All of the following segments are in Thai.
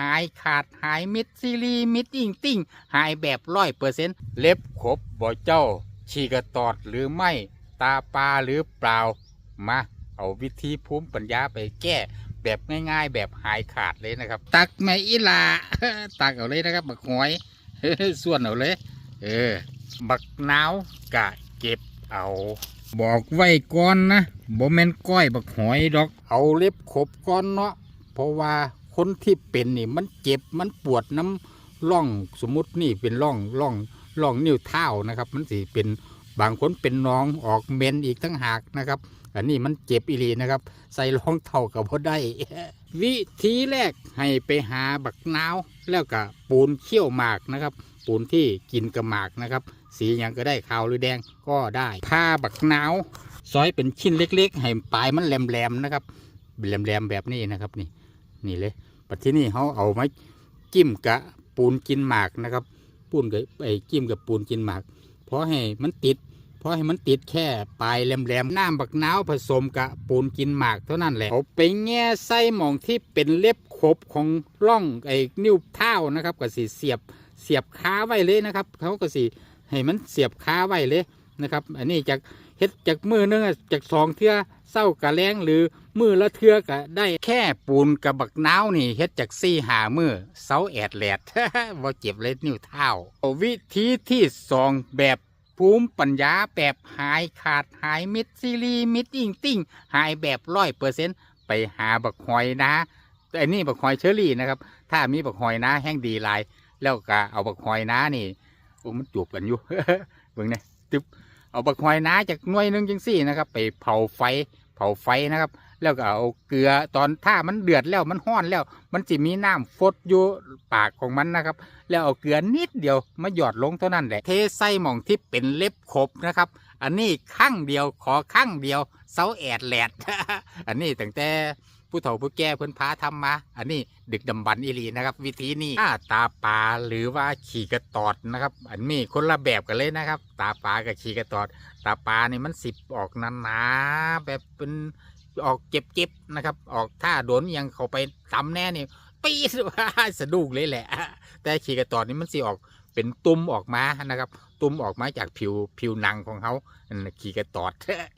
หายขาดหายมิดซีรีมิดอิงติ้งหายแบบร้อยเปอร์เซ็นต์เล็บขบบ่เจ้าฉีกระตอดหรือไม่ตาปลาหรือเปล่ามาเอาวิธีภูมิปัญญาไปแก้แบบง่าย ๆ แบบหายขาดเลยนะครับ ตักไม่อีลาตักเอาเลยนะครับบักหอยส่วนเอาเลย เออ บักนาวกะเก็บเอา บอกไว้ก่อนนะบ่แม่นก้อยบักหอยดอก เอาเล็บขบก่อนเนาะเพราะว่า คนที่เป็นนี่มันเจ็บมันปวดน้ำร่องสมมุตินี่เป็นร่องร่องร่องนิ้วเท้านะครับ มันสิเป็นบางคนเป็นน้องออกเมนอีกทั้งหากนะครับ อันนี้มันเจ็บอีหลีนะครับ ใส่รองเท้ากับพอได้ วิธีแรกให้ไปหาบักนาวแล้วก็ปูนเขี้ยวหมากนะครับ ปูนที่กินกับหมากนะครับ สีอย่างก็ได้ขาวหรือแดงก็ได้ผ้าบักนาวซอยเป็นชิ้นเล็ก ๆ ให้ปลายมันแหลมๆนะครับแหลมๆแบบนี้นะครับนี่นี่เลย ปัจที่นี่เขาเอาไมาจิ้มกะปูนกินหมากนะครับ ปูนกับไอ้จิ้มกับปูนกินหมาก เพราะให้มันติด เพราะให้มันติดแค่ปลายแหลมๆน้ำบักนาวผสมกับปูนกินหมากเท่านั้นแหละเอาไปแง่ไส้หมองที่เป็นเล็บขบของร่องไอ้นิ้วเท้านะครับก็สีเสียบเสียบค้าไว้เลยนะครับ เขาก็สีให้มันเสียบค้าไว้เลยนะครับ อันนี้จากเฮ็ดจากมือนึงอจากสองเทือเศร้ากะแรงหรือมือละเทือก็ได้แค่ปูนกับบักน้าวนี่เฮ็ดจากซี่หามือเสาแอดแหลดบ่เจ็บเลยนิ้วเท้าวิธีที่สองแบบภูมิปัญญาแบบหายขาดหายมิดซีรีมิดอิงติ้งหายแบบร้อยเปอร์เซ็นต์ไปหาบักหอยนะไอ้นี่บักหอยเชอรี่นะครับ ถ้ามีบักหอยนะแห้งดีลายแล้วก็เอาบักหอยนะนี่โอ้มันจูบกันอยู่เบิ่งเนี่ยตึ๊บเอาบักหอยนะจากหน่วยนึงจังสี่นะครับ ไปเผาไฟเผาไฟนะครับ แล้วก็เอาเกลือตอนถ้ามันเดือดแล้วมันห้อนแล้ว มันจะมีน้ำฟดอยู่ปากของมันนะครับ แล้วเอาเกลือนิดเดียวมาหยอดลงเท่านั้นแหละเทใส่หม่องที่เป็นเล็บขบนะครับ อันนี้ข้างเดียวขอข้างเดียวเสาแอดแหลด อันนี้ตั้งแต่ผู้เฒ่าผู้แก่เพิ่นพาทำมา อันนี้ดึกดำบรรพ์อีหลีนะครับ วิธีนี้ถ้าตาปลาหรือว่าขี่กระตอดนะครับ อันนี้คนละแบบกันเลยนะครับ ตาปลากับขี่กระตอด ตาปลานี่มันสิบออกนานๆแบบเป็น ออกเจ็บๆนะครับ ออกถ้าโดนยังเขาไปตำแน่นี่ปี๊ดสะดุ้งเลยแหละ แต่ขี่กระตอดนี่มันสิออกเป็นตุ่มออกมานะครับ ตุ่มออกมาจากผิวผิวหนังของเขาขี่กระตอด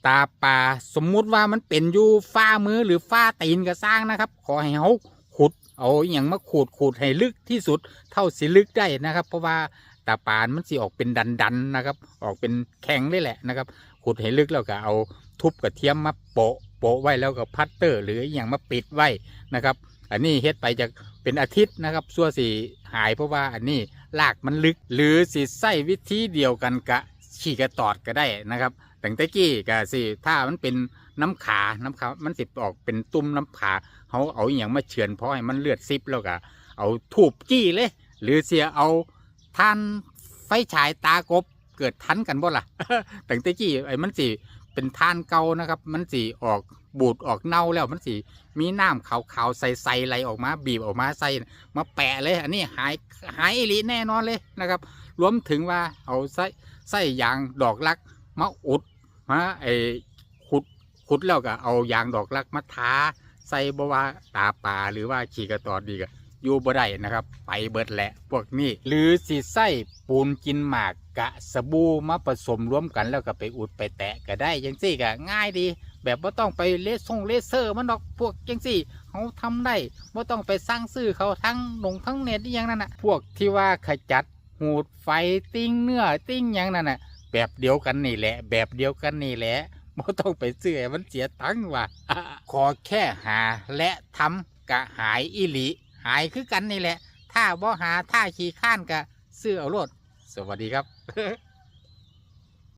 ตาปลาสมมุติว่ามันเป็นอยู่ฝ้ามือหรือฝ้าตีนก็สร้างนะครับ ขอให้เขาขุดเอาอย่างมาขูดขูดให้ลึกที่สุด เท่าสิลึกได้นะครับ เพราะว่าตาปานมันสิออกเป็นดันดันๆนะครับ ออกเป็นแข็งเลยแหละนะครับ ขุดให้ลึกแล้วก็เอาทุบกระเทียมมาโปะ โปะไว้แล้วก็พัตเตอร์ หรืออย่างมาปิดไว้นะครับ อันนี้เฮ็ดไปจากเป็นอาทิตย์นะครับส่วนสีหายเพราะว่าอันนี้ลากมันลึก หรือสีใส่วิธีเดียวกันกะขี่กระตอดก็ได้นะครับแต่งต่กี้กะสิถ้ามันเป็นน้ำขาน้ำขา มันสิบออกเป็นตุ้มน้ำขาเขาเอาอย่างมาเฉือนเพราะให้มันเลือดซิบแล้วก็เอาถูบจี้เลย หรือเสียเอาท่านไฟฉายตากบเกิดทันกันบ่ล่ะแต่งต่กี้ไอ้มันสิ เป็นท่านเก่านะครับ มันสิออกบูดออกเน่าแล้วมันสิมีน้ำขาวๆใสๆไหลออกมาบีบออกมาใส่มาแปะเลย อันนี้หายหายอีหลีแน่นอนเลยนะครับ รวมถึงว่าเอาไส้ไส้ยางดอกลักมาอุดมาไอขุดขุดแล้วก็เอายางดอกลักมาทาใส่บว่าตาปลาหรือว่าขี่กระตอดดีก็ อยู่บ่ได้นะครับ ไปเบิดแหละ พวกนี้ หรือสีไส้ปูนกินหมากกะสบู่มาผสมรวมกันแล้วก็ไปอุดไปแตะก็ได้ยังสี่ก็ง่ายดี แบบว่าต้องไปเลสซงเลเซอร์มันดอกพวกยังสี่เขาทำได้ว่าต้องไปสร้างซื้อเขาทั้งลงทั้งเน็ตอย่างนั้นนะพวกที่ว่าขจัดหูดไฟติ้งเนื้อติ้งอย่างนั้นน่ะแบบเดียวกันนี่แหละ แบบเดียวกันนี่แหละไม่ต้องไปซื้อให้มันเสียตังค์ว่ะขอแค่หาและทำกะหายอีหลี หายคือกันนี่แหละ ถ้าบ่หาถ้าขี่ข้านกะซื้อเอาโลดสวัสดีครับ